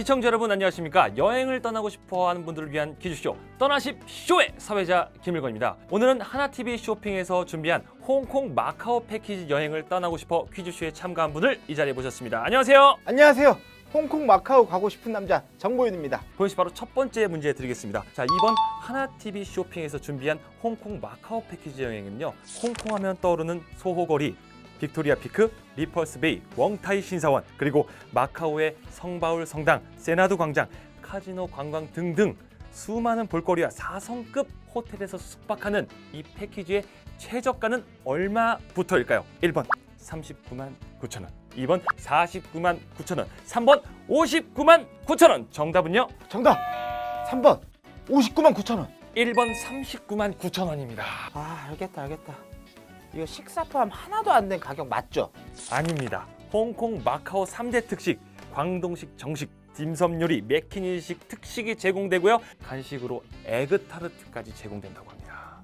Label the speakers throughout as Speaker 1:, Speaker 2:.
Speaker 1: 시청자 여러분 안녕하십니까? 여행을 떠나고 싶어 하는 분들을 위한 퀴즈쇼 떠나십 쇼의 사회자 김일건입니다. 오늘은 하나TV 쇼핑에서 준비한 홍콩 마카오 패키지 여행을 떠나고 싶어 퀴즈쇼에 참가한 분을 이 자리에 모셨습니다. 안녕하세요.
Speaker 2: 안녕하세요. 홍콩 마카오 가고 싶은 남자 정보윤입니다.
Speaker 1: 보현 씨 바로 첫 번째 문제 드리겠습니다. 자 이번 하나TV 쇼핑에서 준비한 홍콩 마카오 패키지 여행은요. 홍콩 하면 떠오르는 소호거리, 빅토리아 피크, 리펄스 베이, 웡타이 신사원, 그리고 마카오의 성바울 성당, 세나두 광장, 카지노 관광 등등 수많은 볼거리와 4성급 호텔에서 숙박하는 이 패키지의 최저가는 얼마부터일까요? 1번 39만 9천 원, 2번 49만 9천 원, 3번 59만 9천 원. 정답은요?
Speaker 2: 정답 3번 59만 9천 원.
Speaker 1: 1번 39만 9천 원입니다.
Speaker 2: 아 알겠다 알겠다. 이거 식사 포함 하나도 안 된 가격 맞죠?
Speaker 1: 아닙니다. 홍콩 마카오 3대 특식, 광동식 정식, 딤섬 요리, 맥키니식 특식이 제공되고요. 간식으로 에그타르트까지 제공된다고 합니다.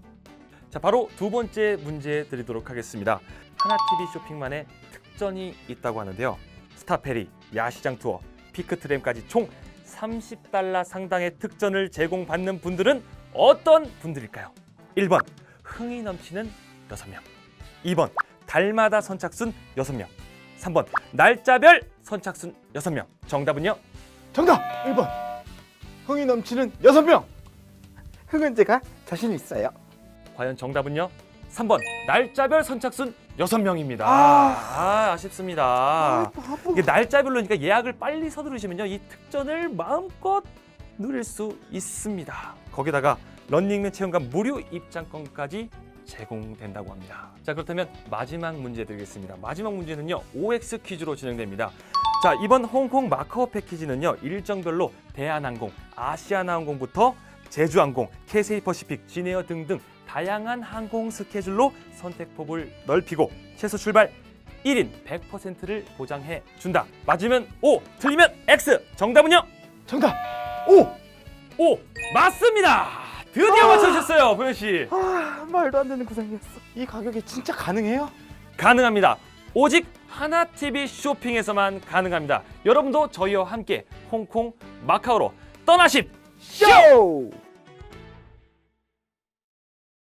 Speaker 1: 자, 바로 두 번째 문제 드리도록 하겠습니다. 하나TV 쇼핑만의 특전이 있다고 하는데요. 스타페리, 야시장 투어, 피크트램까지 총 30달러 상당의 특전을 제공받는 분들은 어떤 분들일까요? 1번 흥이 넘치는 6명 2번 달마다 선착순 6명 3번 날짜별 선착순 6명 정답은요?
Speaker 2: 정답 1번 흥이 넘치는 6명. 흥은 제가 자신 있어요.
Speaker 1: 과연 정답은요? 3번 날짜별 선착순 6명입니다
Speaker 2: 아.
Speaker 1: 아, 아쉽습니다
Speaker 2: 아, 바보.
Speaker 1: 이게 날짜별로니까 예약을 빨리 서두르시면요 이 특전을 마음껏 누릴 수 있습니다. 거기다가 런닝맨 체험관 무료 입장권까지 제공된다고 합니다. 자 그렇다면 마지막 문제 드리겠습니다. 마지막 문제는요 OX 퀴즈로 진행됩니다. 자 이번 홍콩 마카오 패키지는요 일정별로 대한항공, 아시아나항공부터 제주항공, 캐세이퍼시픽, 진에어 등등 다양한 항공 스케줄로 선택폭을 넓히고 최소 출발 1인 100%를 보장해 준다. 맞으면 O, 틀리면 X. 정답은요?
Speaker 2: 정답 5.
Speaker 1: O. 맞습니다. 드디어
Speaker 2: 아.
Speaker 1: 맞춰주셨어요, 보현 씨.
Speaker 2: 아 말도 안 되는 구성이었어. 이 가격에 진짜 가능해요?
Speaker 1: 가능합니다. 오직 하나 TV 쇼핑에서만 가능합니다. 여러분도 저희와 함께 홍콩, 마카오로 떠나십
Speaker 2: 쇼!